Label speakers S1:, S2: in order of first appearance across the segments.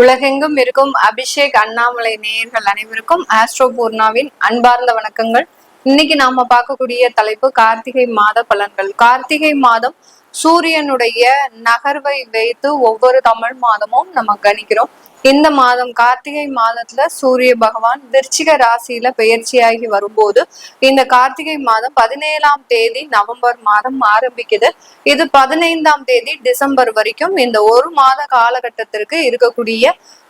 S1: உலகெங்கும் இருக்கும் அபிஷேக் அண்ணாமலை நேயர்கள் அனைவருக்கும் ஆஸ்ட்ரோ பூர்ணாவின் அன்பார்ந்த வணக்கங்கள். இன்னைக்கு நாம பார்க்கக்கூடிய தலைப்பு கார்த்திகை மாத பலன்கள். கார்த்திகை மாதம் சூரியனுடைய நகர்வை வைத்து ஒவ்வொரு தமிழ் மாதமும் நம்ம கணிக்கிறோம். இந்த மாதம் கார்த்திகை மாதத்துல சூரிய பகவான் விருச்சிக ராசியில பெயர்ச்சியாகி வரும்போது இந்த கார்த்திகை மாதம் பதினேழாம் தேதி நவம்பர் மாதம் ஆரம்பிக்குது. இது பதினைந்தாம் தேதி டிசம்பர் வரைக்கும் இந்த ஒரு மாத காலகட்டத்திற்கு இருக்கக்கூடிய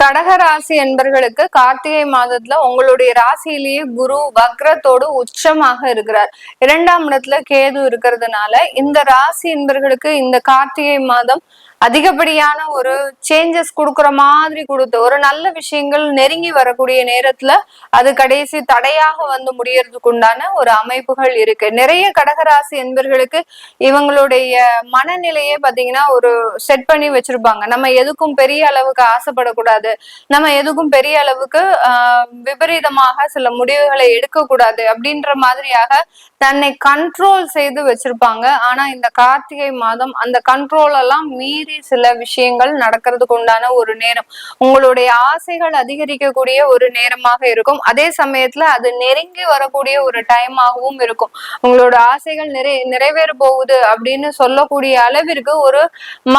S1: கடக ராசி என்பர்களுக்கு கார்த்திகை மாதத்துல உங்களுடைய ராசியிலேயே குரு வக்ரத்தோடு உச்சமாக இருக்கிறார். இரண்டாம் இடத்துல கேது இருக்கிறதுனால இந்த ராசி என்பர்களுக்கு இந்த கார்த்திகை மாதம் அதிகப்படியான ஒரு சேஞ்சஸ் கொடுக்குற மாதிரி கொடுத்து ஒரு நல்ல விஷயங்கள் நெருங்கி வரக்கூடிய நேரத்துல அது கடைசி தடையாக வந்து முடியறதுக்கு உண்டான ஒரு அமைப்புகள் இருக்கு. நிறைய கடகராசி என்பர்களுக்கு இவங்களுடைய மனநிலையே பாத்தீங்கன்னா ஒரு செட் பண்ணி வச்சிருப்பாங்க. நம்ம எதுக்கும் பெரிய அளவுக்கு ஆசைப்படக்கூடாது. நம்ம எதுக்கும் பெரிய அளவுக்கு ஆஹ் விபரீதமாக சில முடிவுகளை எடுக்கக்கூடாது அப்படின்ற மாதிரியாக தன்னை கண்ட்ரோல் செய்து வச்சிருப்பாங்க. ஆனா இந்த கார்த்திகை மாதம் அந்த கண்ட்ரோல் எல்லாம் மீறி மீறி சில விஷயங்கள் நடக்கிறதுக்கு உண்டான ஒரு நேரம். உங்களுடைய ஆசைகள் அதிகரிக்கக்கூடிய ஒரு நேரமாக இருக்கும். அதே சமயத்துல அது நெருங்கி வரக்கூடிய ஒரு டைமாகவும் இருக்கும். உங்களோட ஆசைகள் நிறை நிறைவேற போகுது அப்படின்னு சொல்லக்கூடிய அளவிற்கு ஒரு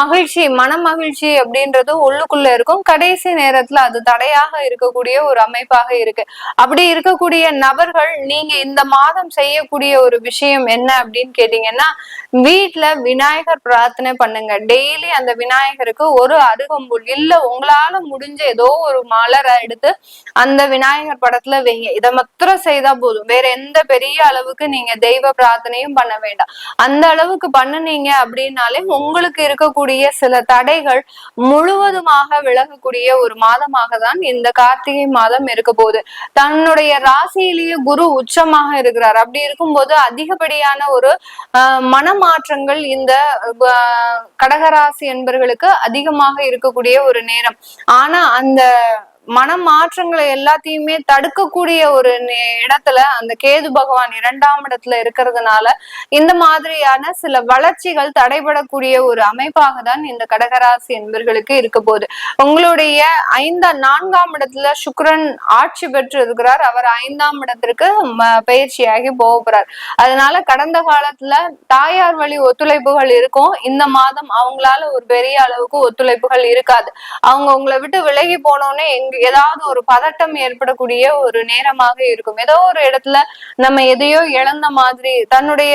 S1: மகிழ்ச்சி மன மகிழ்ச்சி அப்படின்றது உள்ளுக்குள்ள இருக்கும். கடைசி நேரத்துல அது தடையாக இருக்கக்கூடிய ஒரு அமைப்பாக இருக்கு. அப்படி இருக்கக்கூடிய நபர்கள் நீங்க இந்த மாதம் செய்யக்கூடிய ஒரு விஷயம் என்ன அப்படின்னு கேட்டீங்கன்னா வீட்டுல விநாயகர் பிரார்த்தனை பண்ணுங்க. டெய்லி அந்த விநாயகருக்கு ஒரு அருகம்புல் இல்ல உங்களால முடிஞ்ச ஏதோ ஒரு மலரை எடுத்து அந்த விநாயகர் படத்துல வைங்க. இதை மாத்திரம் செய்தா போதும். வேற எந்த பெரிய அளவுக்கு நீங்க தெய்வ பிரார்த்தனையும் பண்ண வேண்டாம். அந்த அளவுக்கு பண்ணுனீங்க அப்படின்னாலே உங்களுக்கு இருக்கக்கூடிய சில தடைகள் முழுவதுமாக விலகக்கூடிய ஒரு மாதமாக தான் இந்த கார்த்திகை மாதம் இருக்க போகுது. தன்னுடைய ராசியிலேயே குரு உச்சமாக இருக்கிறார். அப்படி இருக்கும்போது அதிகப்படியான ஒரு மனமாற்றங்கள் இந்த கடகராசி என்பர்களுக்கு அதிகமாக இருக்கக்கூடிய ஒரு நேரம். ஆனா அந்த மனமாற்றங்களை எல்லாத்தையுமே தடுக்கக்கூடிய ஒரு இடத்துல அந்த கேது பகவான் இரண்டாம் இடத்துல இருக்கிறதுனால இந்த மாதிரியான சில வளர்ச்சிகள் தடைபடக்கூடிய ஒரு அமைப்பாக தான் இந்த கடகராசி என்பர்களுக்கு இருக்க போகுது. உங்களுடைய ஐந்தாம் நான்காம் இடத்துல சுக்கிரன் ஆட்சி பெற்று இருக்கிறார். அவர் ஐந்தாம் இடத்திற்கு பயிற்சியாகி போக போறார். அதனால கடந்த காலத்துல தாயார் வழி ஒத்துழைப்புகள் இருக்கும். இந்த மாதம் அவங்களால ஒரு பெரிய அளவுக்கு ஒத்துழைப்புகள் இருக்காது. அவங்க உங்களை விட்டு விலகி போனோடனே எங்க ஏதாவது ஒரு பதட்டம் ஏற்படக்கூடிய ஒரு நேரமாக இருக்கும். ஏதோ ஒரு இடத்துல நம்ம எதையோ இழந்த மாதிரி தன்னுடைய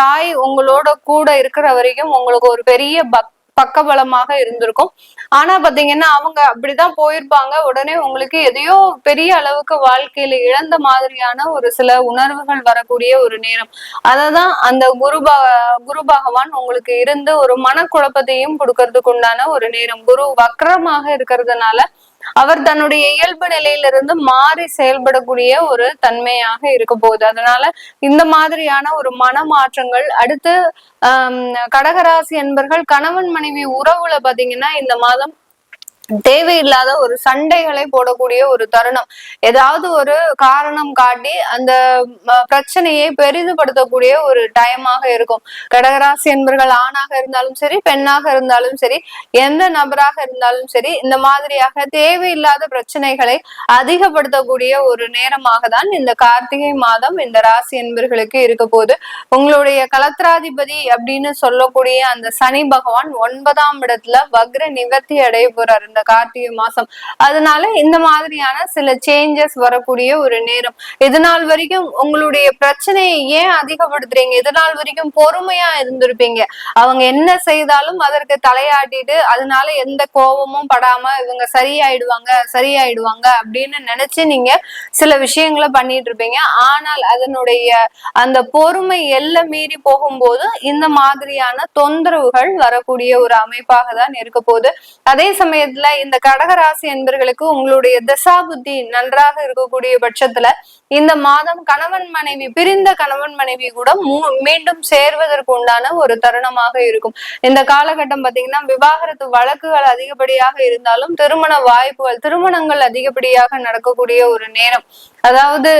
S1: தாய் உங்களோட கூட இருக்கிற வரைக்கும் உங்களுக்கு ஒரு பெரிய பக் பக்கபலமாக இருந்திருக்கும். ஆனா பாத்தீங்கன்னா அவங்க அப்படிதான் போயிருப்பாங்க. உடனே உங்களுக்கு எதையோ பெரிய அளவுக்கு வாழ்க்கையில இழந்த மாதிரியான ஒரு சில உணர்வுகள் வரக்கூடிய ஒரு நேரம். அததான் அந்த குரு குரு பகவான் உங்களுக்கு இருந்து ஒரு மனக்குழப்பத்தையும் கொடுக்கறதுக்கு உண்டான ஒரு நேரம். குரு வக்ரமாக இருக்கிறதுனால அவர் தன்னுடைய இயல்பு நிலையிலிருந்து மாறி செயல்படக்கூடிய ஒரு தன்மையாக இருக்க போகுது. அதனால இந்த மாதிரியான ஒரு மனமாற்றங்கள் அடுத்து ஆஹ் கடகராசி என்பர்கள் கணவன் மனைவி உறவுல பாத்தீங்கன்னா இந்த மாதம் தேவையில்லாத ஒரு சண்டைகளை போடக்கூடிய ஒரு தருணம். ஏதாவது ஒரு காரணம் காட்டி அந்த பிரச்சனையை பெரிதுபடுத்தக்கூடிய ஒரு டைமாக இருக்கும். கடகராசி என்பர்கள் ஆணாக இருந்தாலும் சரி பெண்ணாக இருந்தாலும் சரி எந்த நபராக இருந்தாலும் சரி இந்த மாதிரியாக தேவையில்லாத பிரச்சனைகளை அதிகப்படுத்தக்கூடிய ஒரு நேரமாக தான் இந்த கார்த்திகை மாதம் இந்த ராசி என்பர்களுக்கு இருக்க போது உங்களுடைய கலத்திராதிபதி அப்படின்னு சொல்லக்கூடிய அந்த சனி பகவான் ஒன்பதாம் இடத்துல வக்ர நிவர்த்தி அடைய போறாரு. இந்த கார்த்திகை மாசம். அதனால இந்த மாதிரியான சில சேஞ்சஸ் வரக்கூடிய ஒரு நேரம். இது நாள் வரைக்கும் உங்களுடைய பிரச்சனையை ஏன் அதிகப்படுத்துறீங்க? இது நாள் வரைக்கும் பொறுமையா இருந்திருப்பீங்க. அவங்க என்ன செய்தாலும் அதற்கு தலையாட்டிட்டு அதனால எந்த கோபமும் படாம இவங்க சரியாயிடுவாங்க சரியாயிடுவாங்க அப்படின்னு நினைச்சு நீங்க சில விஷயங்களை பண்ணிட்டு இருப்பீங்க. ஆனால் அதனுடைய அந்த பொறுமை எல்லை மீறி போகும்போது இந்த மாதிரியான தொந்தரவுகள் வரக்கூடிய ஒரு அமைப்பாக தான் இருக்க போகுது. அதே சமயத்துல இந்த கடகராசி என்பர்களுக்கு உங்களுடைய தசா புத்தி நன்றாக இருக்கக்கூடிய பட்சத்துல இந்த மாதம் கணவன் மனைவி பிரிந்த கணவன் மனைவி கூட மீண்டும் சேர்வதற்கு உண்டான ஒரு தருணமாக இருக்கும். இந்த காலகட்டம் பாத்தீங்கன்னா விவாகரத்து வழக்குகள் அதிகப்படியாக இருந்தாலும் திருமண வாய்ப்புகள் திருமணங்கள் அதிகப்படியாக நடக்கக்கூடிய ஒரு நேரம். அதாவது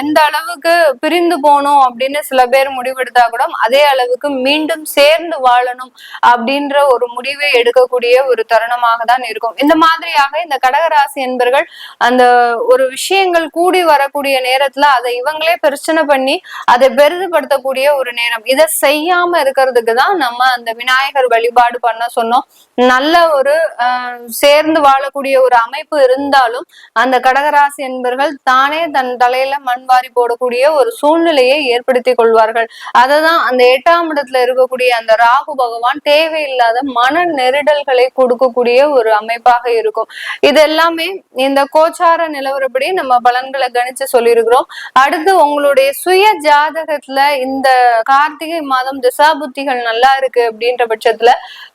S1: எந்த அளவுக்கு பிரிந்து போகணும் அப்படின்னு சில பேர் முடிவெடுத்தா கூட அதே அளவுக்கு மீண்டும் சேர்ந்து வாழணும் அப்படின்ற ஒரு முடிவை எடுக்கக்கூடிய ஒரு தருணமாக தான் இருக்கும். இந்த மாதிரியாக இந்த கடகராசி என்பர்கள் அந்த ஒரு விஷயங்கள் கூடி வரக்கூடிய நேரத்துல அதை இவங்களே பிரச்சனை பண்ணி அதை பெரிதுபடுத்தக்கூடிய ஒரு நேரம். இதை செய்யாம இருக்கிறதுக்கு தான் நம்ம அந்த விநாயகர் வழிபாடு பண்ண சொன்னோம். நல்ல ஒரு சேர்ந்து வாழக்கூடிய ஒரு அமைப்பு இருந்தாலும் அந்த கடகராசி என்பர்கள் தானே தானே தன் தலையில மண் வாரி போடக்கூடிய ஒரு சூழ்நிலையை ஏற்படுத்தி கொள்வார்கள். அததான் அந்த எட்டாம் இடத்துல இருக்கக்கூடிய அந்த ராகு பகவான் தேவையில்லாத மன நெருடல்களை கொடுக்கக்கூடிய ஒரு அமைப்பாக இருக்கும். இது எல்லாமே இந்த கோச்சார நிலவரப்படி நம்ம பலன்களை கணிச்சு சொல்லியிருக்கிறோம். அடுத்து உங்களுடைய சுய ஜாதகத்துல இந்த கார்த்திகை மாதம் திசா புத்திகள் நல்லா இருக்கு அப்படின்ற பட்சத்துல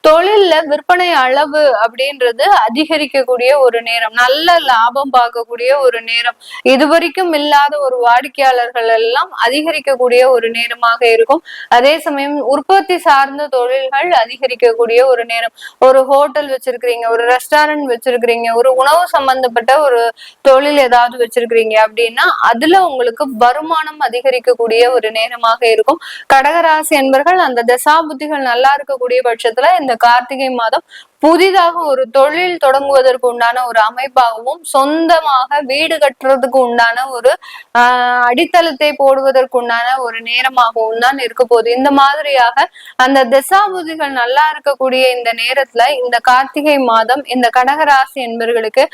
S1: தொழில்ல விற்பனை அளவு அப்படின்றது அதிகரிக்கக்கூடிய ஒரு நேரம் நல்ல லாபம் பார்க்கக்கூடிய ஒரு நேரம். இது இதுவரைக்கும் இல்லாத ஒரு வாடிக்கையாளர்கள் எல்லாம் அதிகரிக்கக்கூடிய ஒரு நேரமாக இருக்கும். அதே சமயம் உற்பத்தி சார்ந்த தொழில்கள் அதிகரிக்கக்கூடிய ஒரு நேரம். ஒரு ஹோட்டல் வச்சிருக்கிறீங்க ஒரு ரெஸ்டாரண்ட் வச்சிருக்கிறீங்க ஒரு உணவு சம்பந்தப்பட்ட ஒரு தொழில் ஏதாவது வச்சிருக்கிறீங்க அப்படின்னா அதுல உங்களுக்கு வருமானம் அதிகரிக்கக்கூடிய ஒரு நேரமாக இருக்கும். கடகராசி என்பர்கள் அந்த தசாபுத்திகள் நல்லா இருக்கக்கூடிய பட்சத்துல இந்த கார்த்திகை மாதம் புதிதாக ஒரு தொழில் தொடங்குவதற்கு உண்டான ஒரு அமைப்பாகவும் சொந்தமாக வீடு கட்டுறதுக்கு உண்டான ஒரு ஆஹ் அடித்தளத்தை போடுவதற்கு உண்டான ஒரு நேரமாகவும் தான் இருக்க போகுது. இந்த மாதிரியாக அந்த திசாபுதிகள் நல்லா இருக்கக்கூடிய இந்த நேரத்துல இந்த கார்த்திகை மாதம் இந்த கடகராசி என்பவர்களுக்கு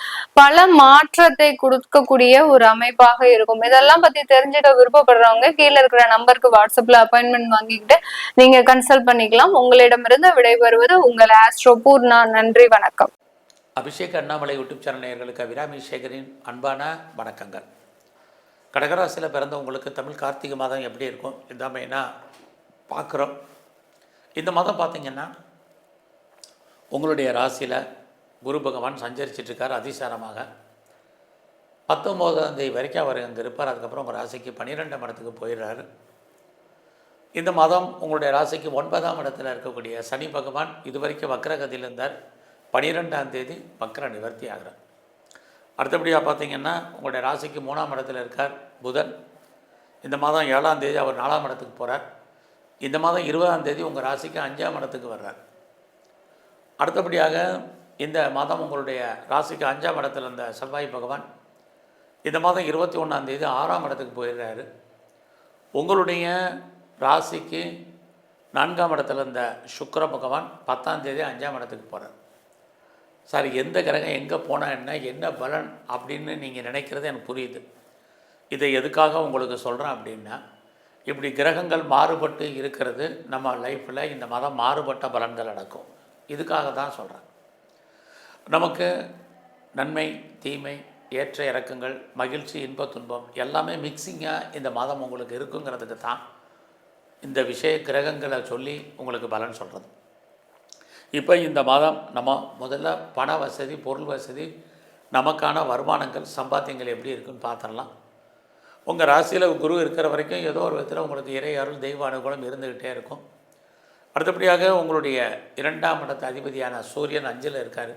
S1: பல மாற்றத்தை கொடுக்கக்கூடிய ஒரு அமைப்பாக இருக்கும். இதெல்லாம் பத்தி தெரிஞ்சுக்க விருப்பப்படுறவங்க கீழே இருக்கிற நம்பருக்கு வாட்ஸ்அப்ல அப்பாயின்மெண்ட் வாங்கிக்கிட்டு நீங்க கன்சல்ட் பண்ணிக்கலாம். உங்களிடமிருந்து விடைபெறுவது உங்கள் ஆஸ்ட்ரோ பூர்ணா நன்றி வணக்கம்.
S2: அபிஷேக் அண்ணாமலை யூடியூப் சேனல் நேயர்களுக்கு அபிராமி சேகரின் அன்பான வணக்கங்கள். கடகராசியில் பிறந்தவங்களுக்கு தமிழ் கார்த்திகை மாதம் எப்படி இருக்கும்? இதான் மெயினாக பார்க்குறோம். இந்த மாதம் பார்த்தீங்கன்னா உங்களுடைய ராசியில் குரு பகவான் சஞ்சரிச்சிட்டு இருக்கார் அதிசாரமாக. பத்தொம்போதாம் தேதி வரைக்கும் அவர் அங்கே இருப்பார். அதுக்கப்புறம் உங்கள் ராசிக்கு பன்னிரெண்டாம் இடத்துக்கு போயிடுறாரு. இந்த மாதம் உங்களுடைய ராசிக்கு ஒன்பதாம் இடத்தில் இருக்கக்கூடிய சனி பகவான் இதுவரைக்கும் வக்ரகதியில் இருந்தார். பனிரெண்டாம் தேதி வக்ர நிவர்த்தி ஆகிறார். அடுத்தபடியாக பார்த்தீங்கன்னா உங்களுடைய ராசிக்கு மூணாம் இடத்துல இருக்கார் புதன். இந்த மாதம் ஏழாம் தேதி அவர் நாலாம் இடத்துக்கு போகிறார் இந்த மாதம் இருபதாம் தேதி உங்கள் ராசிக்கு அஞ்சாம் இடத்துக்கு வர்றார். அடுத்தபடியாக இந்த மாதம் உங்களுடைய ராசிக்கு அஞ்சாம் இடத்துல இருந்த செவ்வாய் பகவான் இந்த மாதம் இருபத்தி ஒன்றாம் தேதி ஆறாம் இடத்துக்கு போயிடுறாரு. உங்களுடைய ராசிக்கு நான்காம் இடத்துல இருந்த சுக்கர பகவான் பத்தாம் தேதி அஞ்சாம் இடத்துக்கு போகிறார் சார் எந்த கிரகம் எங்கே போனால் என்ன என்ன பலன் அப்படின்னு நீங்கள் நினைக்கிறது எனக்கு புரியுது. இதை எதுக்காக உங்களுக்கு சொல்கிறேன் அப்படின்னா இப்படி கிரகங்கள் மாறுபட்டு இருக்கிறது நம்ம லைஃப்பில் இந்த மதம் மாறுபட்ட பலன்கள் நடக்கும் இதுக்காக தான் சொல்கிறேன் நமக்கு நன்மை தீமை ஏற்ற இறக்கங்கள் மகிழ்ச்சி இன்ப துன்பம் எல்லாமே மிக்சிங்காக இந்த மாதம் உங்களுக்கு இருக்குங்கிறதுக்கு தான் இந்த விஷய கிரகங்களை சொல்லி உங்களுக்கு பலன் சொல்கிறது இப்போ இந்த மாதம் நம்ம முதல்ல பண வசதி பொருள் வசதி நமக்கான வருமானங்கள் சம்பாத்தியங்கள் எப்படி இருக்குன்னு பார்த்துடலாம். உங்கள் ராசியில் குரு இருக்கிற வரைக்கும் ஏதோ ஒரு விதத்தில் உங்களுக்கு இறை அருள் தெய்வ அனுகூலம் இருந்துக்கிட்டே இருக்கும். அடுத்தபடியாக உங்களுடைய இரண்டாம் இடத்து அதிபதியான சூரியன் அஞ்சில் இருக்கார்.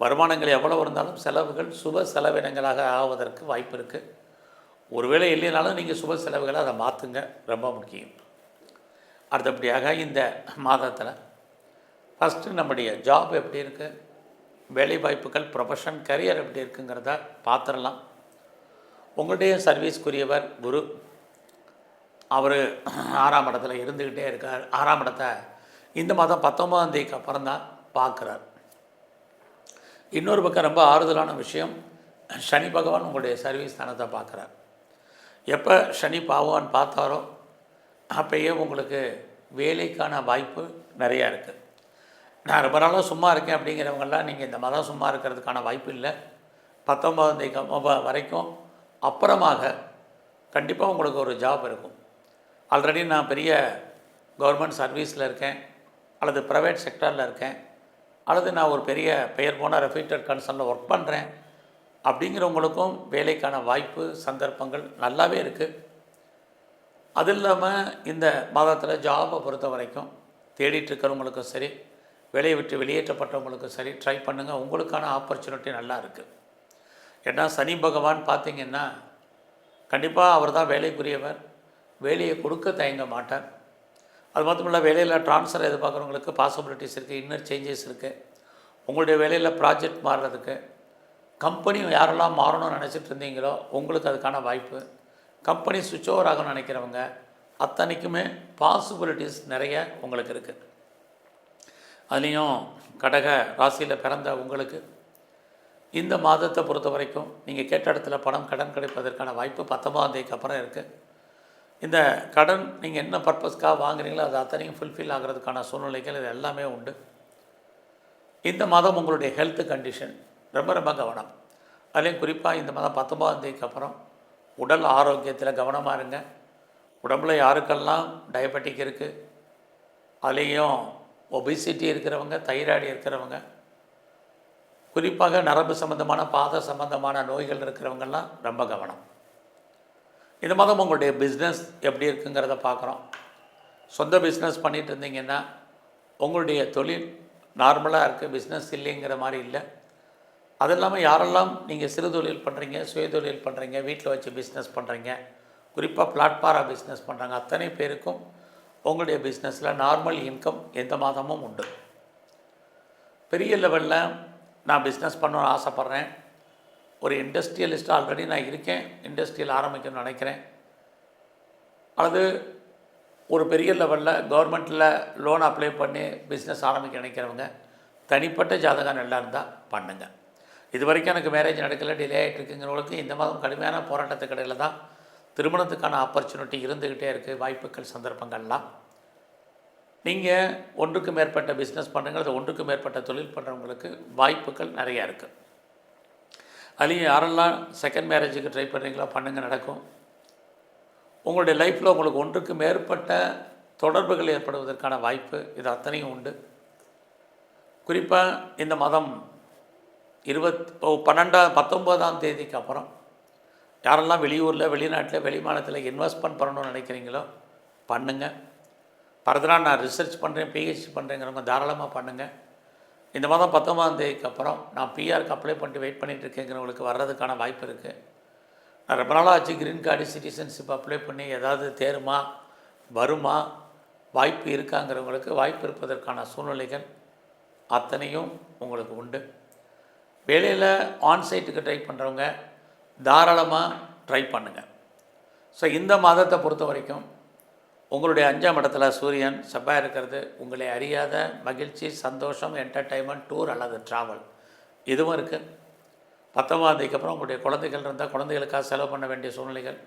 S2: வருமானங்கள் எவ்வளவு இருந்தாலும் செலவுகள் சுப செலவினங்களாக ஆவதற்கு வாய்ப்பு இருக்குது ஒருவேளை இல்லைனாலும் நீங்கள் சுப செலவுகளை அதை மாற்றுங்க ரொம்ப முக்கியம். அடுத்தபடியாக இந்த மாதத்தில் ஃபஸ்ட்டு நம்முடைய ஜாப் எப்படி இருக்குது வேலை வாய்ப்புகள் ப்ரொஃபஷன் கரியர் எப்படி இருக்குங்கிறத பார்த்துடலாம் உங்களுடைய சர்வீஸ்க்குரியவர் குரு அவர் ஆறாம் இடத்துல இருந்துக்கிட்டே இருக்கார். ஆறாம் இடத்த இந்த மாதம் பத்தொன்பதாம் தேதிக்கு அப்புறம் தான் பார்க்குறார். இன்னொரு பக்கம் ரொம்ப ஆறுதலான விஷயம் சனி பகவான் உங்களுடைய சர்வீஸ் ஸ்தானத்தை பார்க்குறார். எப்போ சனி பாவான் பார்த்தாரோ அப்பயே உங்களுக்கு வேலைக்கான வாய்ப்பு நிறையா இருக்குது நான் ரொம்ப நாளாக சும்மா இருக்கேன் அப்படிங்கிறவங்கெல்லாம் நீங்கள் இந்த மதம் சும்மா இருக்கிறதுக்கான வாய்ப்பு இல்லை. பத்தொம்பதாம் வரைக்கும் அப்புறமாக கண்டிப்பாக உங்களுக்கு ஒரு ஜாப் இருக்கும். ஆல்ரெடி நான் பெரிய கவர்மெண்ட் சர்வீஸில் இருக்கேன் அல்லது ப்ரைவேட் செக்டரில் இருக்கேன் அல்லது நான் ஒரு பெரிய பெயர் போன ரெஃப்யூட்டர் கன்சர்னில் ஒர்க் பண்ணுறேன் அப்படிங்கிறவங்களுக்கும் வேலைக்கான வாய்ப்பு சந்தர்ப்பங்கள் நல்லாவே இருக்குது அது இல்லாமல் இந்த மாதத்தில் ஜாபை பொறுத்த வரைக்கும் தேடிட்டு இருக்கிறவங்களுக்கும் சரி வேலையை விட்டு வெளியேற்றப்பட்டவங்களுக்கும் சரி ட்ரை பண்ணுங்கள் உங்களுக்கான ஆப்பர்ச்சுனிட்டி நல்லா இருக்குது ஏன்னா சனி பகவான் பார்த்தீங்கன்னா கண்டிப்பாக அவர் தான் வேலைக்குரியவர். வேலையை கொடுக்க தயங்க மாட்டார். அது மட்டும் இல்லை வேலையில் ட்ரான்ஸ்ஃபர் எதிர்பார்க்குறவங்களுக்கு பாசிபிலிட்டிஸ் இருக்குது இன்னர் சேஞ்சஸ் இருக்குது உங்களுடைய வேலையில் ப்ராஜெக்ட் மாறுறதுக்கு கம்பெனி யாரெல்லாம் மாறணும்னு நினச்சிட்டு இருந்தீங்களோ உங்களுக்கு அதுக்கான வாய்ப்பு. கம்பெனி சுவிட்ச் ஓவர் ஆகணும்னு நினைக்கிறவங்க அத்தனைக்குமே பாசிபிலிட்டிஸ் நிறைய உங்களுக்கு இருக்குது அதுலேயும் கடக ராசியில் பிறந்த உங்களுக்கு இந்த மாதத்தை பொறுத்த வரைக்கும் நீங்கள் கேட்ட இடத்துல பணம் கடன் கிடைப்பதற்கான வாய்ப்பு பத்தொன்பதாம் தேதிக்கு அப்புறம் இருக்குது இந்த கடன் நீங்கள் என்ன பர்பஸ்க்காக வாங்குறீங்களோ அது அத்தனையும் ஃபுல்ஃபில் ஆகிறதுக்கான சூழ்நிலைகள் இது எல்லாமே உண்டு. இந்த மாதம் உங்களுடைய ஹெல்த் கண்டிஷன் ரொம்ப ரொம்ப கவனம். அதுலேயும் குறிப்பாக இந்த மாதம் பத்தொம்பதாம் தேதிக்கு அப்புறம் உடல் ஆரோக்கியத்தில் கவனமாக இருங்க. உடம்புல யாருக்கெல்லாம் டயபெட்டிக் இருக்குது அதுலேயும் ஒபிசிட்டி இருக்கிறவங்க தைராய்டு இருக்கிறவங்க குறிப்பாக நரம்பு சம்பந்தமான பாத சம்பந்தமான நோய்கள் இருக்கிறவங்கெல்லாம் ரொம்ப கவனம். இந்த மாதம் உங்களுடைய பிஸ்னஸ் எப்படி இருக்குங்கிறத பார்க்குறோம் சொந்த பிஸ்னஸ் பண்ணிகிட்டு இருந்தீங்கன்னா உங்களுடைய தொழில் நார்மலாக இருக்குது பிஸ்னஸ் இல்லைங்கிற மாதிரி இல்லை. அது இல்லாமல் யாரெல்லாம் நீங்கள் சிறு தொழில் பண்ணுறீங்க சுய தொழில் பண்ணுறீங்க வீட்டில் வச்சு பிஸ்னஸ் பண்ணுறீங்க குறிப்பாக பிளாட்பாராக பிஸ்னஸ் பண்ணுறாங்க அத்தனை பேருக்கும் உங்களுடைய பிஸ்னஸில் நார்மல் இன்கம் எந்த மாதமும் உண்டு. பெரிய லெவலில் நான் பிஸ்னஸ் பண்ணணும்னு ஆசைப்பட்றேன். ஒரு இண்டஸ்ட்ரியலிஸ்ட்டு ஆல்ரெடி நான் இருக்கேன் இண்டஸ்ட்ரியல் ஆரம்பிக்கணும்னு நினைக்கிறேன். அல்லது ஒரு பெரிய லெவலில் கவர்மெண்ட்டில் லோன் அப்ளை பண்ணி பிஸ்னஸ் ஆரம்பிக்க நினைக்கிறவங்க தனிப்பட்ட ஜாதகம் நல்லா இருந்தால் பண்ணுங்கள் இது வரைக்கும் எனக்கு மேரேஜ் நடக்கலை டிலே ஆகிட்டு இருக்குங்கிறவங்களுக்கு இந்த மாதம் கடுமையான போராட்டத்துக்கு இடையில தான் திருமணத்துக்கான ஆப்பர்ச்சுனிட்டி இருந்துக்கிட்டே இருக்குது வாய்ப்புகள் சந்தர்ப்பங்கள்லாம் நீங்கள் ஒன்றுக்கு மேற்பட்ட பிஸ்னஸ் பண்ணுங்கள் அது ஒன்றுக்கு மேற்பட்ட தொழில் பண்ணுறவங்களுக்கு வாய்ப்புகள் நிறையா இருக்குது அதுலேயும் யாரெல்லாம் செகண்ட் மேரேஜுக்கு ட்ரை பண்ணுறீங்களோ பண்ணுங்கள் நடக்கும். உங்களுடைய லைஃப்பில் உங்களுக்கு ஒன்றுக்கு மேற்பட்ட தொடர்புகள் ஏற்படுவதற்கான வாய்ப்பு இது அத்தனையும் உண்டு. குறிப்பாக இந்த மதம் இருபத் பன்னெண்டாம் பத்தொம்போதாம் தேதிக்கு அப்புறம் யாரெல்லாம் வெளியூரில் வெளிநாட்டில் வெளிமாநிலத்தில் இன்வெஸ்ட்மெண்ட் பண்ணணும்னு நினைக்கிறீங்களோ பண்ணுங்கள் ஃபர்தராக நான் ரிசர்ச் பண்ணுறேன் பிஹெச்டி பண்ணுறேங்கிறவங்க தாராளமாக பண்ணுங்கள் இந்த மாதம் பத்தொம்பதாம் தேதிக்கு அப்புறம் நான் பிஆருக்கு அப்ளை பண்ணிட்டு வெயிட் பண்ணிகிட்டு இருக்கேங்கிறவங்களுக்கு வர்றதுக்கான வாய்ப்பு இருக்குது நான் ரொம்ப நாளாக ஆச்சு க்ரீன் கார்டு சிட்டிசன்ஷிப் அப்ளை பண்ணி ஏதாவது தேருமா வருமா வாய்ப்பு இருக்காங்கிறவங்களுக்கு வாய்ப்பு இருப்பதற்கான சூழ்நிலைகள் அத்தனையும் உங்களுக்கு உண்டு. வேலையில் ஆன்சைட்டுக்கு ட்ரை பண்ணுறவங்க தாராளமாக ட்ரை பண்ணுங்கள் ஸோ இந்த மாதத்தை பொறுத்த வரைக்கும் உங்களுடைய அஞ்சாம் இடத்துல சூரியன் செவ்வாய் இருக்கிறது உங்களை அறியாத மகிழ்ச்சி சந்தோஷம் என்டர்டைன்மெண்ட் டூர் அல்லது ட்ராவல் இதுவும் இருக்குது பத்தொன்பதாம் தேதிக்கு அப்புறம் உங்களுடைய குழந்தைகள் இருந்தால் குழந்தைகளுக்காக செலவு பண்ண வேண்டிய சூழ்நிலைகள்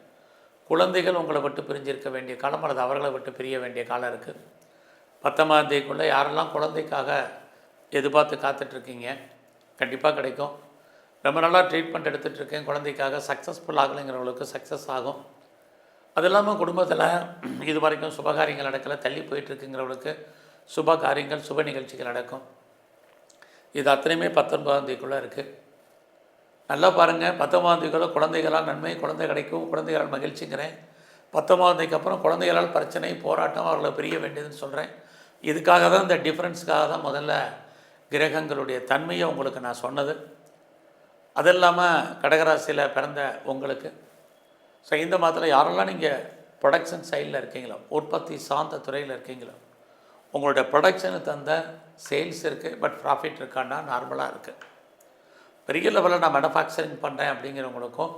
S2: குழந்தைகள் உங்களை விட்டு பிரிஞ்சிருக்க வேண்டிய காலம் அல்லது அவர்களை விட்டு பிரிய வேண்டிய காலம் இருக்குது பத்தொன்பதாம் தேதிக்குள்ளே யாரெல்லாம் குழந்தைக்காக எதிர்பார்த்து காத்துட்ருக்கீங்க கண்டிப்பாக கிடைக்கும். ரொம்ப நல்லா ட்ரீட்மெண்ட் எடுத்துகிட்டு இருக்கேன் குழந்தைக்காக. சக்ஸஸ்ஃபுல் ஆகலைங்கிறவங்களுக்கு சக்ஸஸ் ஆகும். அது இல்லாமல் குடும்பத்தில் இது வரைக்கும் சுபகாரியங்கள் நடக்கலை. தள்ளி போயிட்டுருக்குங்கிறவங்களுக்கு சுப காரியங்கள் சுப நிகழ்ச்சிகள் நடக்கும். இது அத்தனையுமே பத்தொன்பதாம் தேதிக்குள்ளே இருக்குது நல்லா பாருங்கள் பத்தொன்பதாம் தேதிக்குள்ளே குழந்தைகளால் நன்மை குழந்தை கிடைக்கும் குழந்தைகளால் மகிழ்ச்சிங்கிறேன். பத்தொன்பதாம் தேதிக்கு அப்புறம் குழந்தைகளால் பிரச்சனை போராட்டம் அவர்களை பிரிய வேண்டியதுன்னு சொல்கிறேன் இதுக்காக தான் இந்த டிஃப்ரென்ஸுக்காக தான் முதல்ல கிரகங்களுடைய தன்மையை உங்களுக்கு நான் சொன்னது. அது இல்லாமல் கடகராசியில் பிறந்த உங்களுக்கு. ஸோ இந்த மாதத்தில் யாரெல்லாம் நீங்கள் ப்ரொடக்ஷன் சைடில் இருக்கீங்களோ உற்பத்தி சார்ந்த துறையில் இருக்கீங்களோ உங்களுடைய ப்ரொடக்ஷனுக்கு தந்த சேல்ஸ் இருக்குது பட் ப்ராஃபிட் இருக்கான்னா நார்மலாக இருக்குது பெரிய லெவலில் நான் மேனுஃபேக்சரிங் பண்ணுறேன் அப்படிங்கிறவங்களுக்கும்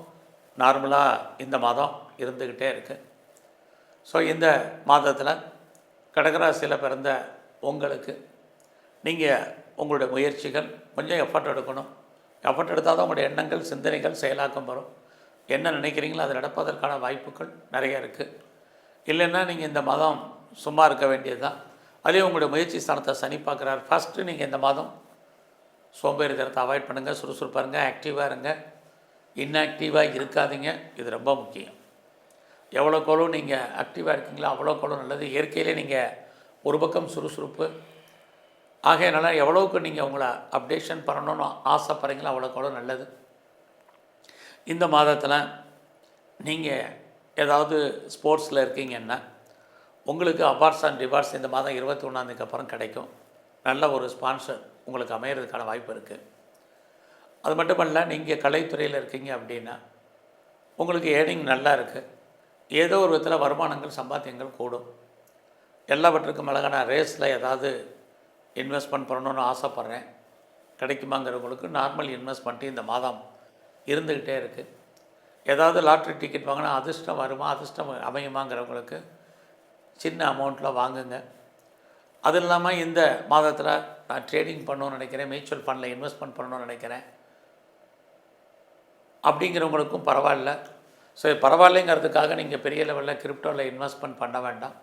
S2: நார்மலாக இந்த மாதம் இருந்துக்கிட்டே இருக்குது ஸோ இந்த மாதத்தில் கடகராசியில் பிறந்த உங்களுக்கு நீங்கள் உங்களுடைய முயற்சிகள் கொஞ்சம் எஃபர்ட் எடுக்கணும். எஃபர்ட் எடுத்தால் தான் உங்களுடைய எண்ணங்கள் சிந்தனைகள் செயலாக்கம் வரும். என்ன நினைக்கிறீங்களோ அது நடப்பதற்கான வாய்ப்புகள் நிறைய இருக்குது இல்லைன்னா நீங்கள் இந்த மாதம் சும்மா இருக்க வேண்டியது தான் அதுலேயும் உங்களுடைய முயற்சி ஸ்தானத்தை சனி பார்க்குறாரு. ஃபஸ்ட்டு நீங்கள் இந்த மாதம் சோம்பேறித்தனத்தை அவாய்ட் பண்ணுங்கள் சுறுசுறுப்பாக இருங்க ஆக்டிவாக இருங்க. இன்ஆக்டிவாக இருக்காதீங்க. இது ரொம்ப முக்கியம். எவ்வளோக்கெவ்வளோ நீங்கள் ஆக்டிவாக இருக்கீங்களோ அவ்வளோக்கெவ்வளோ நல்லது. இயற்கையிலே நீங்கள் ஒரு பக்கம் சுறுசுறுப்பு ஆகையினால எவ்வளோவுக்கு நீங்கள் உங்களை அப்டேஷன் பண்ணணும்னு ஆசைப்படுறீங்களோ அவ்வளோக்கெவ்வளோ நல்லது. இந்த மாதத்தில் நீங்கள் ஏதாவது ஸ்போர்ட்ஸில் இருக்கீங்கன்னா உங்களுக்கு அவார்ட்ஸ் அண்ட் ரிவார்ட்ஸ் இந்த மாதம் இருபத்தி ஒன்றாந்தேதிக்கு அப்புறம் கிடைக்கும். நல்ல ஒரு ஸ்பான்சர் உங்களுக்கு அமையிறதுக்கான வாய்ப்பு இருக்குது அது மட்டும் இல்லை நீங்கள் கலைத்துறையில் இருக்கீங்க அப்படின்னா உங்களுக்கு ஏர்னிங் நல்லா இருக்குது ஏதோ ஒரு விதத்தில் வருமானங்கள் சம்பாத்தியங்கள் கூடும். எல்லாவற்றுக்கும் அழகான ரேஸில் ஏதாவது இன்வெஸ்ட்மெண்ட் பண்ணணும்னு ஆசைப்பட்றேன். கிடைக்குமாங்கிறவங்களுக்கு நார்மல் இன்வெஸ்ட்மெண்ட்டு இந்த மாதம் இருந்துக்கிட்டே இருக்குது ஏதாவது லாட்ரி டிக்கெட் வாங்கினா அதிர்ஷ்டம் வருமா அதிர்ஷ்டம் அமையுமாங்கிறவங்களுக்கு சின்ன அமௌண்ட்டில் வாங்குங்க. அது இல்லாமல் இந்த மாதத்தில் நான் ட்ரேடிங் பண்ணணும்னு நினைக்கிறேன் மியூச்சுவல் ஃபண்டில் இன்வெஸ்ட்மெண்ட் பண்ணணும்னு நினைக்கிறேன். அப்படிங்கிறவங்களுக்கும் பரவாயில்ல. ஸோ பரவாயில்லைங்கிறதுக்காக நீங்கள் பெரிய லெவலில் கிரிப்டோவில் இன்வெஸ்ட்மெண்ட் பண்ண வேண்டாம்.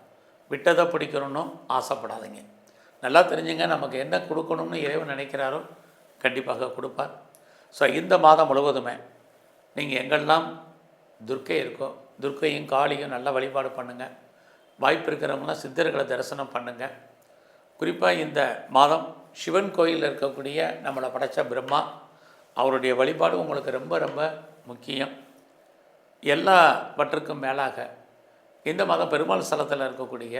S2: விட்டதை பிடிக்கணும்னு ஆசைப்படாதீங்க. நல்லா தெரிஞ்சுங்க நமக்கு என்ன கொடுக்கணும்னு இறைவன் நினைக்கிறாரோ கண்டிப்பாக கொடுப்பார். ஸோ இந்த மாதம் முழுவதுமே நீங்கள் எங்கெல்லாம் துர்க்கை இருக்கோ துர்க்கையும் காளியும் நல்ல வழிபாடு பண்ணுங்கள் வாய்ப்பு இருக்கிறவங்களாம் சித்தர்களை தரிசனம் பண்ணுங்கள் குறிப்பாக இந்த மாதம் சிவன் கோயிலில் இருக்கக்கூடிய நம்மளை படைத்த பிரம்மா அவருடைய வழிபாடு உங்களுக்கு ரொம்ப ரொம்ப முக்கியம். எல்லாவற்றுக்கும் மேலாக இந்த மாதம் பெருமாள் ஸ்தலத்தில் இருக்கக்கூடிய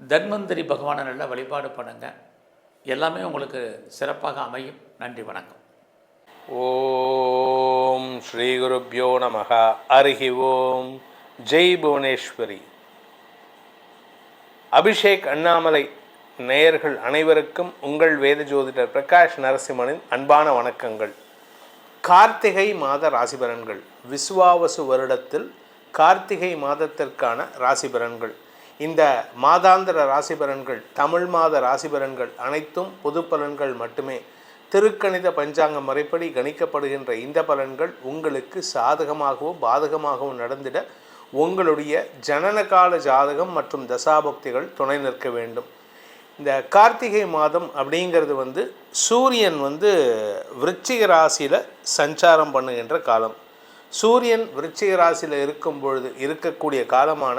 S2: தன்வந்தரி பகவானை நல்ல வழிபாடு பண்ணுங்கள் எல்லாமே உங்களுக்கு சிறப்பாக அமையும். நன்றி வணக்கம்.
S3: ஓம் ஸ்ரீ குருப்யோ நமக. அருகி ஓம். ஜெய் புவனேஸ்வரி. அபிஷேக் அண்ணாமலை நேயர்கள் அனைவருக்கும் உங்கள் வேத ஜோதிடர் பிரகாஷ் நரசிம்மனின் அன்பான வணக்கங்கள். கார்த்திகை மாத ராசிபலன்கள். விசுவாவசு வருடத்தில் கார்த்திகை மாதத்திற்கான ராசிபலன்கள். இந்த மாதாந்திர ராசிபலன்கள் தமிழ் மாத ராசிபலன்கள் அனைத்தும் பொது பலன்கள் மட்டுமே. திருக்கணித பஞ்சாங்க முறைப்படி கணிக்கப்படுகின்ற இந்த பலன்கள் உங்களுக்கு சாதகமாகவோ பாதகமாகவோ நடந்திட உங்களுடைய ஜனனகால ஜாதகம் மற்றும் தசாபக்திகள் துணை நிற்க வேண்டும். இந்த கார்த்திகை மாதம் அப்படிங்கிறது வந்து சூரியன் வந்து விருச்சிக ராசியில் சஞ்சாரம் பண்ணுகின்ற காலம். சூரியன் விருச்சிக ராசியில் இருக்கும் பொழுது இருக்கக்கூடிய காலமான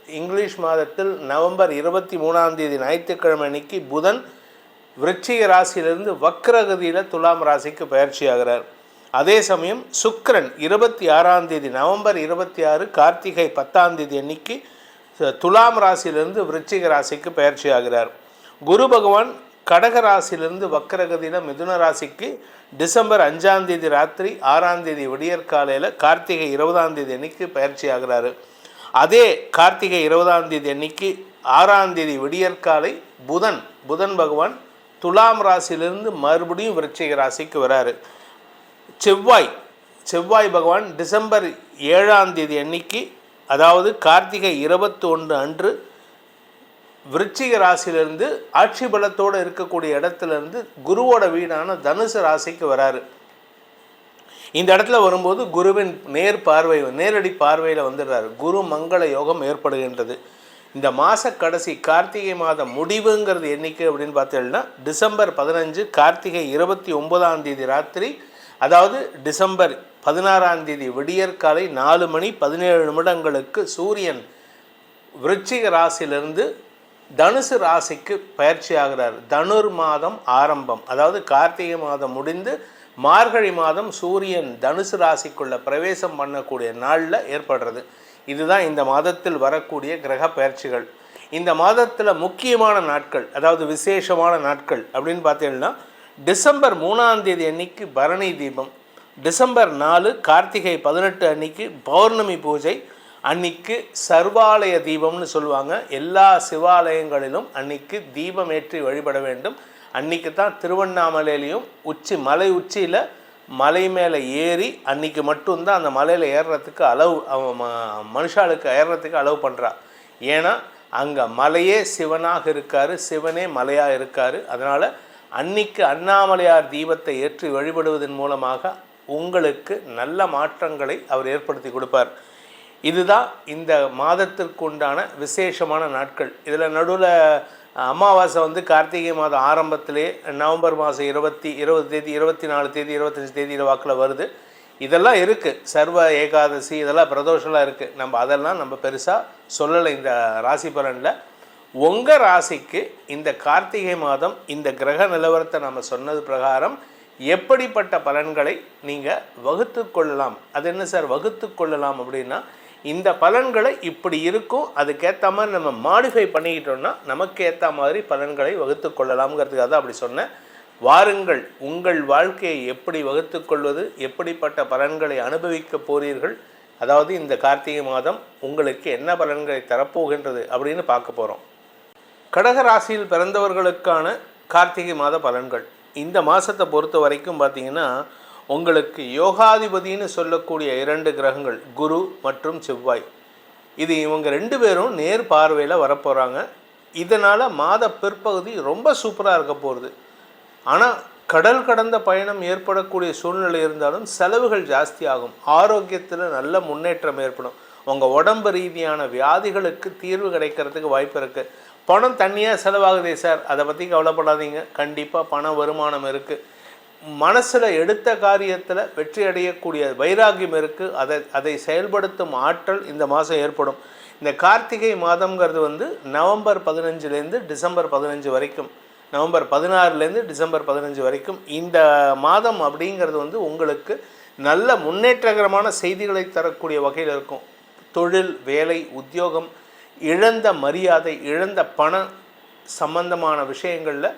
S3: இங்கிலீஷ் மாதத்தில் நவம்பர் இருபத்தி மூணாம் தேதி ஞாயிற்றுக்கிழமை அன்னைக்கு புதன் விருச்சிக ராசியிலிருந்து வக்ரகதியில் துலாம் ராசிக்கு பயிற்சி ஆகிறார் அதே சமயம் சுக்கரன் இருபத்தி ஆறாம் தேதி நவம்பர் இருபத்தி ஆறு கார்த்திகை பத்தாம் தேதி அன்னைக்கு துலாம் ராசியிலிருந்து விருச்சிக ராசிக்கு பயிற்சி ஆகிறார் குரு பகவான் கடக ராசியிலிருந்து வக்கரகதியில் மிதுன ராசிக்கு டிசம்பர் அஞ்சாம் தேதி ராத்திரி ஆறாம் தேதி விடியற்காலையில் கார்த்திகை இருபதாம் தேதி அன்னைக்கு பயிற்சி ஆகிறாரு அதே கார்த்திகை இருபதாம் தேதி அன்னைக்கு ஆறாம் தேதி விடியற்காலை புதன் புதன் பகவான் துலாம் ராசியிலிருந்து மறுபடியும் விருச்சிக ராசிக்கு வராரு. செவ்வாய் செவ்வாய் பகவான் டிசம்பர் ஏழாம் தேதி அன்னைக்கு அதாவது கார்த்திகை இருபத்தி ஒன்று அன்று விருச்சிக ராசியிலிருந்து ஆட்சி பலத்தோடு இருக்கக்கூடிய இடத்துலேருந்து குருவோட வீடான தனுசு ராசிக்கு வராரு. இந்த இடத்துல வரும்போது குருவின் நேர் பார்வை நேரடி பார்வையில் வந்துடுறாரு. குரு மங்கள யோகம் ஏற்படுகின்றது. இந்த மாத கடைசி கார்த்திகை மாதம் முடிவுங்கிறது எண்ணிக்கை அப்படின்னு பார்த்தீங்கன்னா டிசம்பர் பதினஞ்சு கார்த்திகை இருபத்தி ஒன்பதாம் தேதி ராத்திரி அதாவது டிசம்பர் பதினாறாம் தேதி விடியற்காலை நாலு மணி பதினேழு நிமிடங்களுக்கு சூரியன் விருச்சிக ராசியிலிருந்து தனுசு ராசிக்கு பயிற்சி ஆகிறார். தனுர் மாதம் ஆரம்பம். அதாவது கார்த்திகை மாதம் முடிந்து மார்கழி மாதம் சூரியன் தனுசு ராசிக்குள்ளே பிரவேசம் பண்ணக்கூடிய நாளில் ஏற்படுறது. இதுதான் இந்த மாதத்தில் வரக்கூடிய கிரக பயிற்சிகள். இந்த மாதத்தில் முக்கியமான நாட்கள் அதாவது விசேஷமான நாட்கள் அப்படின்னு பார்த்தீங்கன்னா டிசம்பர் மூணாம் தேதி அன்னைக்கு பரணி தீபம். டிசம்பர் நாலு கார்த்திகை பதினெட்டு அன்னைக்கு பௌர்ணமி பூஜை. அன்னைக்கு சர்வாலய தீபம்னு சொல்லுவாங்க. எல்லா சிவாலயங்களிலும் அன்னைக்கு தீபம் ஏற்றி வழிபட வேண்டும். அன்னைக்கு தான் திருவண்ணாமலையிலையும் உச்சி மலை உச்சியில் மலை மேலே ஏறி அன்றைக்கி மட்டும்தான் அந்த மலையில் ஏறுறதுக்கு அளவு ம- மனுஷாளுக்கு ஏறுறதுக்கு அளவு பண்ணுறா ஏன்னா அங்கே மலையே சிவனாக இருக்கார் சிவனே மலையாக இருக்கார். அதனால் அன்னைக்கு அண்ணாமலையார் தீபத்தை ஏற்றி வழிபடுவதன் மூலமாக உங்களுக்கு நல்ல மாற்றங்களை அவர் ஏற்படுத்தி கொடுப்பார். இதுதான் இந்த மாதத்திற்கு உண்டான விசேஷமான நாட்கள். இதில் நடுவில் அமாவாசை வந்து கார்த்திகை மாதம் ஆரம்பத்திலே நவம்பர் மாதம் இருபத்தி இருபது தேதி இருபத்தி நாலு தேதி இருபத்தஞ்சி தேதியில் வாக்கில் வருது. இதெல்லாம் இருக்குது சர்வ ஏகாதசி இதெல்லாம் பிரதோஷம்லாம் இருக்குது நம்ம அதெல்லாம் நம்ம பெருசாக சொல்லலை இந்த ராசி பலனில். உங்கள் ராசிக்கு இந்த கார்த்திகை மாதம் இந்த கிரக நிலவரத்தை நம்ம சொன்னது பிரகாரம் எப்படிப்பட்ட பலன்களை நீங்கள் வகுத்து கொள்ளலாம்? அது என்ன சார்? வகுத்து கொள்ளலாம் அப்படின்னா இந்த பலன்களை இப்படி இருக்கும் அதுக்கேற்ற மாதிரி நம்ம மாடிஃபை பண்ணிக்கிட்டோம்னா நமக்கு ஏற்ற மாதிரி பலன்களை வகுத்து கொள்ளலாம்ங்கிறதுக்காக தான் அப்படி சொன்னேன். வாருங்கள் உங்கள் வாழ்க்கையை எப்படி வகுத்து கொள்வது எப்படிப்பட்ட பலன்களை அனுபவிக்க போறீர்கள் அதாவது இந்த கார்த்திகை மாதம் உங்களுக்கு என்ன பலன்களை தரப்போகின்றது அப்படின்னு பார்க்க போகிறோம் கடக ராசியில் பிறந்தவர்களுக்கான கார்த்திகை மாத பலன்கள். இந்த மாதத்தை பொறுத்த வரைக்கும் பார்த்தீங்கன்னா உங்களுக்கு யோகாதிபதின்னு சொல்லக்கூடிய இரண்டு கிரகங்கள் குரு மற்றும் செவ்வாய். இது இவங்க ரெண்டு பேரும் நேர் பார்வையில் வரப்போகிறாங்க இதனால் மாத பிற்பகுதி ரொம்ப சூப்பராக இருக்க போகிறது ஆனால் கடல் கடந்த பயணம் ஏற்படக்கூடிய சூழ்நிலை இருந்தாலும் செலவுகள் ஜாஸ்தியாகும். ஆரோக்கியத்தில் நல்ல முன்னேற்றம் ஏற்படும். உங்கள் உடம்பு ரீதியான வியாதிகளுக்கு தீர்வு கிடைக்கிறதுக்கு வாய்ப்பு இருக்குது பணம் தனியாக செலவாகுதே சார். அதை பற்றி கவலைப்படாதீங்க. கண்டிப்பாக பண வருமானம் இருக்குது மனசில் எடுத்த காரியத்தில் வெற்றி அடையக்கூடிய வைராகியம் இருக்குது அதை அதை செயல்படுத்தும் ஆற்றல் இந்த மாதம் ஏற்படும். இந்த கார்த்திகை மாதம்ங்கிறது வந்து நவம்பர் பதினஞ்சுலேருந்து டிசம்பர் பதினஞ்சு வரைக்கும். நவம்பர் பதினாறுலேருந்து டிசம்பர் பதினஞ்சு வரைக்கும். இந்த மாதம் அப்படிங்கிறது வந்து உங்களுக்கு நல்ல முன்னேற்றகரமான செய்திகளை தரக்கூடிய வகையில் இருக்கும். தொழில் வேலை உத்தியோகம் இழந்த மரியாதை இழந்த பண சம்பந்தமான விஷயங்களில்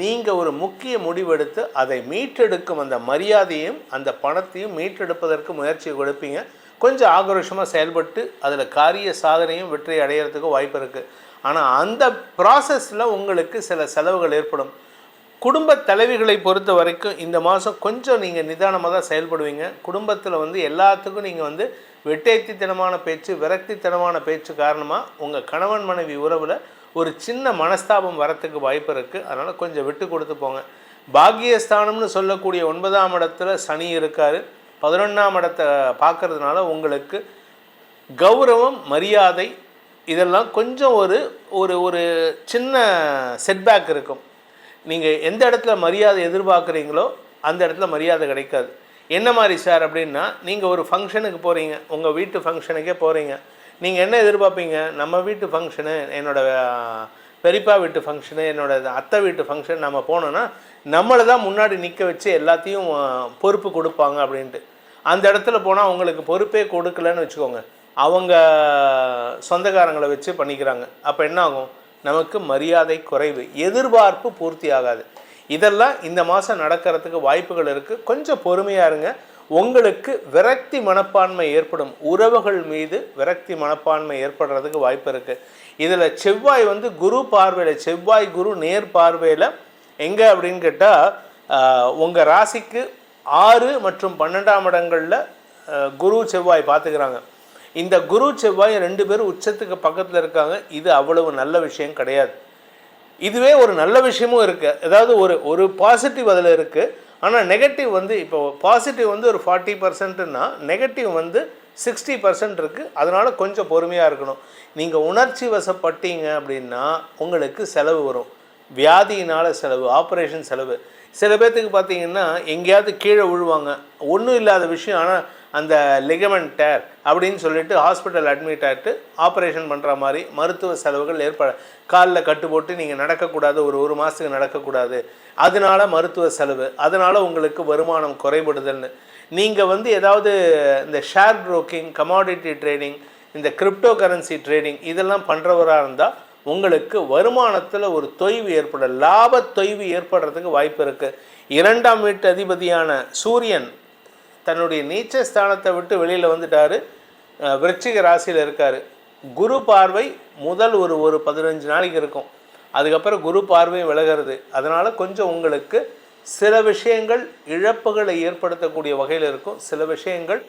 S3: நீங்கள் ஒரு முக்கிய முடிவெடுத்து அதை மீட்டெடுக்கும் அந்த மரியாதையும் அந்த பணத்தையும் மீட்டெடுப்பதற்கு முயற்சி கொடுப்பீங்க. கொஞ்சம் ஆக்ரோஷமாக செயல்பட்டு அதில் காரிய சாதனையும் வெற்றி அடையிறதுக்கு வாய்ப்பு இருக்குது ஆனால் அந்த ப்ராசஸில் உங்களுக்கு சில செலவுகள் ஏற்படும். குடும்ப தலைவிகளை பொறுத்த வரைக்கும் இந்த மாதம் கொஞ்சம் நீங்கள் நிதானமாக தான் செயல்படுவீங்க. குடும்பத்தில் வந்து எல்லாத்துக்கும் நீங்கள் வந்து வெட்டேத்தித்தனமான பேச்சு விரக்தித்தனமான பேச்சு காரணமாக உங்கள் கணவன் மனைவி உறவில் ஒரு சின்ன மனஸ்தாபம் வரத்துக்கு வாய்ப்பு இருக்குது அதனால் கொஞ்சம் விட்டு கொடுத்து போங்க. பாக்கியஸ்தானம்னு சொல்லக்கூடிய ஒன்பதாம் இடத்துல சனி இருக்கார். பதினொன்றாம் இடத்தை பார்க்கறதுனால உங்களுக்கு கௌரவம் மரியாதை இதெல்லாம் கொஞ்சம் ஒரு ஒரு ஒரு சின்ன செட்பேக் இருக்கும். நீங்கள் எந்த இடத்துல மரியாதை எதிர்பார்க்குறீங்களோ அந்த இடத்துல மரியாதை கிடைக்காது. என்ன மாதிரி சார் அப்படின்னா நீங்கள் ஒரு ஃபங்க்ஷனுக்கு போகிறீங்க உங்கள் வீட்டு ஃபங்க்ஷனுக்கே போகிறீங்க நீங்கள் என்ன எதிர்பார்ப்பீங்க? நம்ம வீட்டு ஃபங்க்ஷனு என்னோட பெரியப்பா வீட்டு ஃபங்க்ஷனு என்னோட அத்தை வீட்டு ஃபங்க்ஷன் நம்ம போனோன்னா நம்மளை தான் முன்னாடி நிற்க வச்சு எல்லாத்தையும் பொறுப்பு கொடுப்பாங்க அப்படின்ட்டு. அந்த இடத்துல போனால் அவங்களுக்கு பொறுப்பே கொடுக்கலன்னு வச்சுக்கோங்க. அவங்க சொந்தக்காரங்களை வச்சு பண்ணிக்கிறாங்க. அப்போ என்ன ஆகும்? நமக்கு மரியாதை குறைவு. எதிர்பார்ப்பு பூர்த்தி ஆகாது. இதெல்லாம் இந்த மாதம் நடக்கிறதுக்கு வாய்ப்புகள் இருக்குது கொஞ்சம் பொறுமையாக இருங்க. உங்களுக்கு விரக்தி மனப்பான்மை ஏற்படும். உறவுகள் மீது விரக்தி மனப்பான்மை ஏற்படுறதுக்கு வாய்ப்பு இருக்குது இதில் செவ்வாய் வந்து குரு பார்வையில் செவ்வாய் குரு நேர் பார்வையில் எங்கே அப்படின்னு கேட்டால் உங்கள் ராசிக்கு ஆறு மற்றும் பன்னெண்டாம் இடங்களில் குரு செவ்வாய் பார்த்துக்கிறாங்க இந்த குரு செவ்வாய் ரெண்டு பேரும் உச்சத்துக்கு பக்கத்தில் இருக்காங்க. இது அவ்வளவு நல்ல விஷயம் கிடையாது. இதுவே ஒரு நல்ல விஷயமும் இருக்குது அதாவது ஒரு ஒரு பாசிட்டிவ் அதில் இருக்குது ஆனால் நெகட்டிவ் வந்து இப்போ பாசிட்டிவ் வந்து ஒரு ஃபார்ட்டி பர்சன்ட்னா நெகட்டிவ் வந்து சிக்ஸ்டி பர்சன்ட் இருக்குது அதனால் கொஞ்சம் பொறுமையாக இருக்கணும். நீங்கள் உணர்ச்சி வசப்பட்டீங்க அப்படின்னா உங்களுக்கு செலவு வரும். வியாதியினால் செலவு ஆப்ரேஷன் செலவு. சில பேர்த்துக்கு பார்த்தீங்கன்னா எங்கேயாவது கீழே விழுவாங்க. ஒன்றும் இல்லாத விஷயம். ஆனால் அந்த லிகமெண்ட் டேர் அப்படின்னு சொல்லிட்டு ஹாஸ்பிட்டல் அட்மிட் ஆகிட்டு ஆப்ரேஷன் பண்ணுற மாதிரி மருத்துவ செலவுகள் ஏற்பட காலில் கட்டு போட்டு நீங்கள் நடக்கக்கூடாது ஒரு ஒரு மாதத்துக்கு நடக்கக்கூடாது. அதனால மருத்துவ செலவு அதனால் உங்களுக்கு வருமானம் குறைபடுதல்னு. நீங்கள் வந்து ஏதாவது இந்த ஷேர் புரோக்கிங் கமாடிட்டி ட்ரேடிங் இந்த கிரிப்டோ கரன்சி ட்ரேடிங் இதெல்லாம் பண்ணுறவராக இருந்தால் உங்களுக்கு வருமானத்தில் ஒரு தொய்வு ஏற்பட லாப தொய்வு ஏற்படுறதுக்கு வாய்ப்பு இருக்குது இரண்டாம் வீட்டு அதிபதியான சூரியன் தன்னுடைய நீச்ச ஸ்தானத்தை விட்டு வெளியில் வந்துட்டார். விருச்சிக ராசியில் இருக்கார். குரு பார்வை முதல் ஒரு ஒரு பதினஞ்சு நாளைக்கு இருக்கும். அதுக்கப்புறம் குரு பார்வையும் விலகிறது. அதனால் கொஞ்சம் உங்களுக்கு சில விஷயங்கள் இழப்புகளை ஏற்படுத்தக்கூடிய வகையில் இருக்கும். சில விஷயங்கள்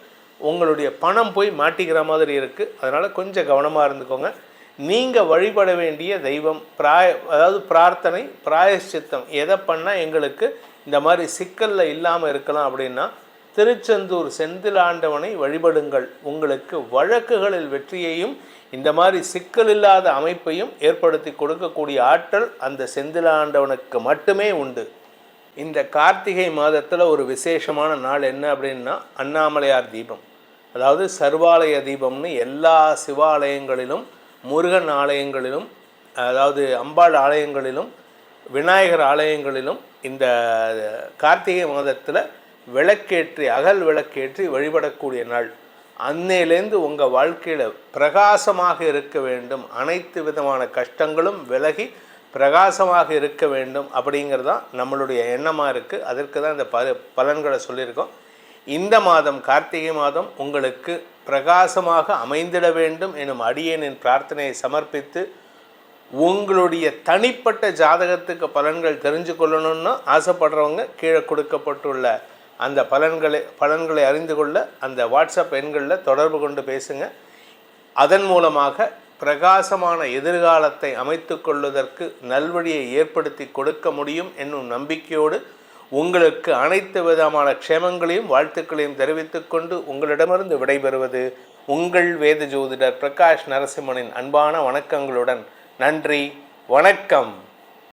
S3: உங்களுடைய பணம் போய் மாட்டிக்கிற மாதிரி இருக்குது அதனால் கொஞ்சம் கவனமாக இருந்துக்கோங்க. நீங்கள் வழிபட வேண்டிய தெய்வம் பிராய அதாவது பிரார்த்தனை பிராயஷ்சித்தம் எதை பண்ணால் எங்களுக்கு இந்த மாதிரி சிக்கலில் இல்லாமல் இருக்கலாம் அப்படின்னா திருச்செந்தூர் செந்திலாண்டவனை வழிபடுங்கள். உங்களுக்கு வழக்குகளில் வெற்றியையும் இந்த மாதிரி சிக்கல் இல்லாத அமைப்பையும் ஏற்படுத்தி கொடுக்கக்கூடிய ஆற்றல் அந்த செந்திலாண்டவனுக்கு மட்டுமே உண்டு. இந்த கார்த்திகை மாதத்தில் ஒரு விசேஷமான நாள் என்ன அப்படின்னா அண்ணாமலையார் தீபம். அதாவது சர்வாலய தீபம்னு எல்லா சிவாலயங்களிலும் முருகன் ஆலயங்களிலும் அதாவது அம்பாள் ஆலயங்களிலும் விநாயகர் ஆலயங்களிலும் இந்த கார்த்திகை மாதத்தில் விளக்கேற்றி அகல் விளக்கேற்றி வழிபடக்கூடிய நாள். அன்னையிலேருந்து உங்கள் வாழ்க்கையில் பிரகாசமாக இருக்க வேண்டும். அனைத்து விதமான கஷ்டங்களும் விலகி பிரகாசமாக இருக்க வேண்டும் அப்படிங்கிறது தான் நம்மளுடைய எண்ணமாக இருக்குது அதற்கு தான் இந்த ப பலன்களை சொல்லியிருக்கோம். இந்த மாதம் கார்த்திகை மாதம் உங்களுக்கு பிரகாசமாக அமைந்திட வேண்டும் எனும் அடியேனின் பிரார்த்தனையை சமர்ப்பித்து உங்களுடைய தனிப்பட்ட ஜாதகத்துக்கு பலன்கள் தெரிஞ்சு கொள்ளணும்னு ஆசைப்படுறவங்க கீழே கொடுக்கப்பட்டுள்ள அந்த பலன்களை பலன்களை அறிந்து கொள்ள அந்த வாட்ஸ்அப் எண்களில் தொடர்பு கொண்டு பேசுங்க. அதன் மூலமாக பிரகாசமான எதிர்காலத்தை அமைத்து கொள்வதற்கு நல்வழியை ஏற்படுத்தி கொடுக்க முடியும் என்னும் நம்பிக்கையோடு உங்களுக்கு அனைத்து விதமான க்ஷேமங்களையும் வாழ்த்துக்களையும் தெரிவித்துக்கொண்டு உங்களிடமிருந்து விடைபெறுவது உங்கள் வேத ஜோதிடர் பிரகாஷ் நரசிம்மனின் அன்பான வணக்கங்களுடன். நன்றி வணக்கம்.